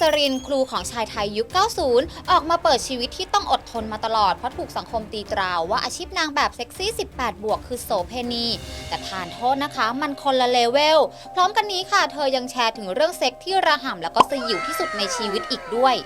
ษรินครูของชายไทยยุค 90 ออกมาเปิดชีวิตที่ต้องอดทนมาตลอด เพราะถูกสังคมตีตราว่าอาชีพนางแบบเซ็กซี่ 18 บวกคือโสเพณี แต่ทานโทษนะคะ มันคนละเลเวล พร้อมกันนี้ค่ะ เธอยังแชร์ถึงเรื่องเซ็กที่ระห่ำแล้วก็สยิวที่สุดในชีวิตอีกด้วย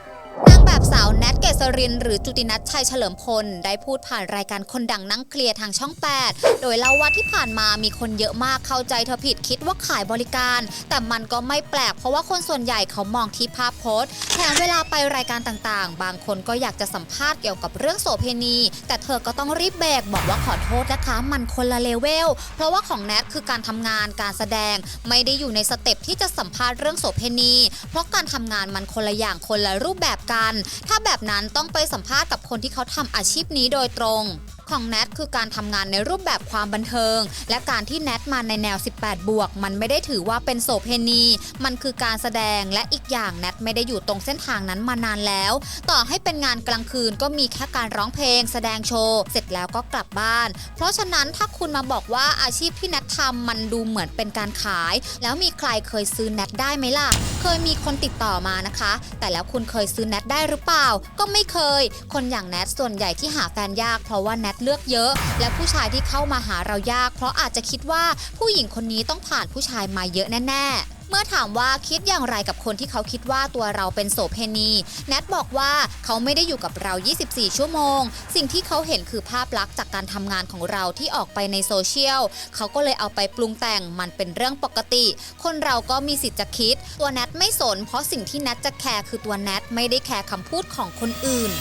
เกษริน หรือจุตินัทชัยเฉลิมพล ได้พูดผ่านรายการคนดังนั่งเคลียร์ทางช่อง 8 โดยเล่าว่าที่ผ่านมามีคนเยอะมากเข้าใจเธอผิดคิดว่าขายบริการ แต่มันก็ไม่แปลกเพราะว่าคนส่วนใหญ่เขามองที่ภาพโพสต์แถมเวลาไปรายการต่างๆ บางคนก็อยากจะสัมภาษณ์เกี่ยวกับเรื่องโสเพณี แต่เธอก็ต้องรีบเบรกบอกว่าขอโทษนะคะมันคนละเลเวลเพราะว่าของแนทคือการทำงานการแสดง ไม่ได้อยู่ในสเต็ปที่จะสัมภาษณ์เรื่องโสเพณี เพราะการทำงานมันคนละอย่างคนละรูปแบบกัน ถ้าแบบนั้นั้นต้องไปสัมภาษณ์กับคนที่เขาทำอาชีพนี้โดยตรง ของแนทคือการทำงานในรูปแบบความบันเทิง และการที่แนทมาในแนว 18 บวก มันไม่ได้ถือว่าเป็นโสเพณี มันคือการแสดงและอีกอย่างแนทไม่ได้อยู่ตรงเส้นทางนั้นมานานแล้ว ต่อให้เป็นงานกลางคืนก็มีแค่การร้องเพลง แสดงโชว์ เสร็จแล้วก็กลับบ้าน เพราะฉะนั้นถ้าคุณมาบอกว่าอาชีพที่แนททำมันดูเหมือนเป็นการขาย แล้วมีใครเคยซื้อแนทได้ไหมล่ะ เคยมีคนติดต่อมานะคะ แต่แล้วคุณเคยซื้อแนทได้หรือเปล่า ก็ไม่เคย คนอย่างแนทส่วนใหญ่ที่หาแฟนยากเพราะว่าแนทเลือกเยอะ และผู้ชายที่เข้ามาหาเรายาก เพราะอาจจะคิดว่าผู้หญิงคนนี้ต้องผ่านผู้ชายมาเยอะแน่ๆ เมื่อถามว่าคิดอย่างไรกับคนที่เขาคิดว่าตัวเราเป็นโสเพณี แนทบอกว่าเขาไม่ได้อยู่กับเรา 24 ชั่วโมง สิ่งที่เขาเห็นคือภาพลักษณ์จากการทำงานของเราที่ออกไปในโซเชียล เขาก็เลยเอาไปปรุงแต่งมันเป็นเรื่องปกติ คนเราก็มีสิทธิ์จะคิด ตัวแนทไม่สน เพราะสิ่งที่แนทจะแคร์คือตัวแนทไม่ได้แคร์คำพูดของคนอื่น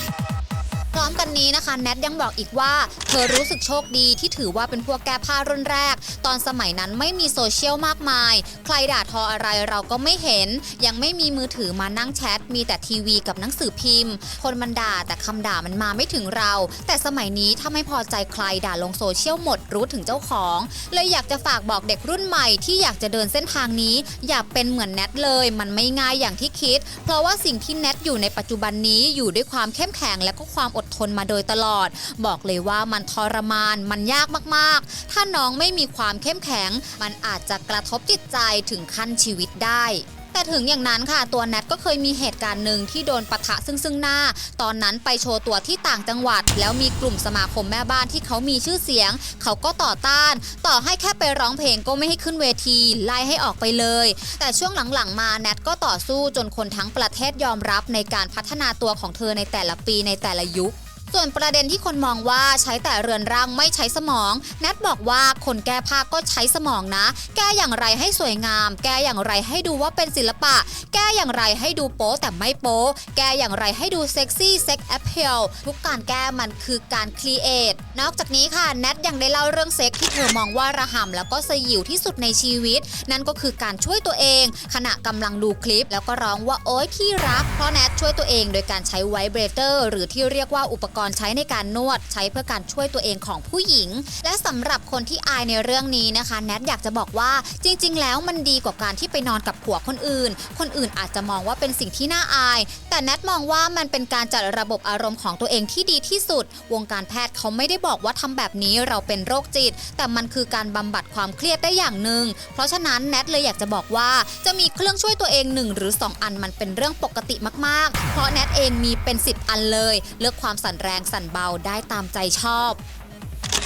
พร้อมกันนี้นะคะแนทยังบอกอีกว่า เธอรู้สึกโชคดีที่ถือว่าเป็นพวกแก้ผ้ารุ่นแรก ตอนสมัยนั้นไม่มีโซเชียลมากมาย ใครด่าทออะไรเราก็ไม่เห็น ยังไม่มีมือถือมานั่งแชท มีแต่ทีวีกับหนังสือพิมพ์ คนมันด่าแต่คำด่ามันมาไม่ถึงเรา แต่สมัยนี้ถ้าไม่พอใจใครด่าลงโซเชียลหมดรู้ถึงเจ้าของ เลยอยากจะฝากบอกเด็กรุ่นใหม่ที่อยากจะเดินเส้นทางนี้ อย่าเป็นเหมือนแนทเลย มันไม่ง่ายอย่างที่คิด เพราะว่าสิ่งที่แนทอยู่ในปัจจุบันนี้อยู่ด้วยความเข้มแข็งและก็ความอดทนมาโดยตลอด บอกเลยว่ามันทรมาน มันยากมากๆ ถ้าน้องไม่มีความเข้มแข็ง มันอาจจะกระทบจิตใจถึงขั้นชีวิตได้ แต่ถึงอย่างนั้นค่ะ ตัวแนทก็เคยมีเหตุการณ์หนึ่งที่โดนปะทะซึ่งซึ่งหน้า ตอนนั้นไปโชว์ตัวที่ต่างจังหวัด แล้วมีกลุ่มสมาคมแม่บ้านที่เขามีชื่อเสียง เขาก็ต่อต้าน ต่อให้แค่ไปร้องเพลงก็ไม่ให้ขึ้นเวที ไล่ให้ออกไปเลย แต่ช่วงหลังๆมาแนทก็ต่อสู้จนคนทั้งประเทศยอมรับในการพัฒนาตัวของเธอในแต่ละปีในแต่ละยุค ส่วนประเด็นที่คนมองว่าใช้แต่เรือนร่างไม่ใช้สมอง แนทบอกว่าคนแก้ผ้าก็ใช้สมองนะ แก้อย่างไรให้สวยงาม แก้อย่างไรให้ดูว่าเป็นศิลปะ แก้อย่างไรให้ดูโป๊แต่ไม่โป๊แก้อย่างไรให้ดูเซ็กซี่เซ็กแอปเพลทุกการแก้มันคือการครีเอทนอกจากนี้ค่ะแนทยังได้เล่าเรื่องเซ็กที่เธอมองว่าระห่ำแล้วก็สยิวที่สุดในชีวิต นั่นก็คือการช่วยตัวเอง ขณะกำลังดูคลิป แล้วก็ร้องว่าโอ๊ยที่รักเพราะแนทช่วยตัวเอง โดยการใช้ไวเบรเตอร์ หรือที่เรียกว่าอุปกรณ์ใช้ในการนวดใช้เพื่อการช่วยตัวเองของผู้หญิง และสำหรับคนที่อายในเรื่องนี้นะคะ แนทอยากจะบอกว่าจริง ๆ แล้วมันดีกว่าการที่ไปนอนกับผัวคนอื่น คนอื่นอาจจะมองว่าเป็นสิ่งที่น่าอาย แต่แนทมองว่ามันเป็นการจัดระบบอารมณ์ของตัวเองที่ดีที่สุด วงการแพทย์เขาไม่ได้บอกว่าทำแบบนี้เราเป็นโรคจิต แต่มันคือการบำบัดความเครียดได้อย่างหนึ่ง เพราะฉะนั้นแนทเลยอยากจะบอกว่าจะมีเครื่องช่วยตัวเองหนึ่งหรือ 2 อันมันเป็นเรื่องปกติมากๆ เพราะแนทเองมีเป็น 10 อันเลย เลือกความสั่นแรรงสั่นเบาได้ตามใจชอบ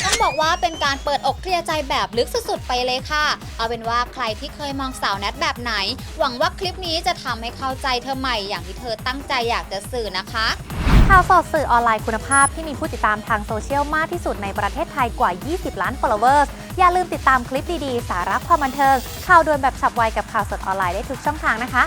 ต้องบอกว่าเป็นการเปิดอกเคลียร์ใจแบบลึกสุดๆไปเลยค่ะ เอาเป็นว่าใครที่เคยมองสาวแนทแบบไหน หวังว่าคลิปนี้จะทำให้เข้าใจเธอใหม่อย่างที่เธอตั้งใจอยากจะสื่อนะคะข่าวสดสื่อออนไลน์คุณภาพที่มีผู้ติดตามทางโซเชียลมากที่สุดในประเทศไทยกว่า 20 ล้าน followers อย่าลืมติดตามคลิปดีๆ สาระความบันเทิง ข่าวด่วนแบบฉับไวกับข่าวสดออนไลน์ได้ทุกช่องทางนะคะ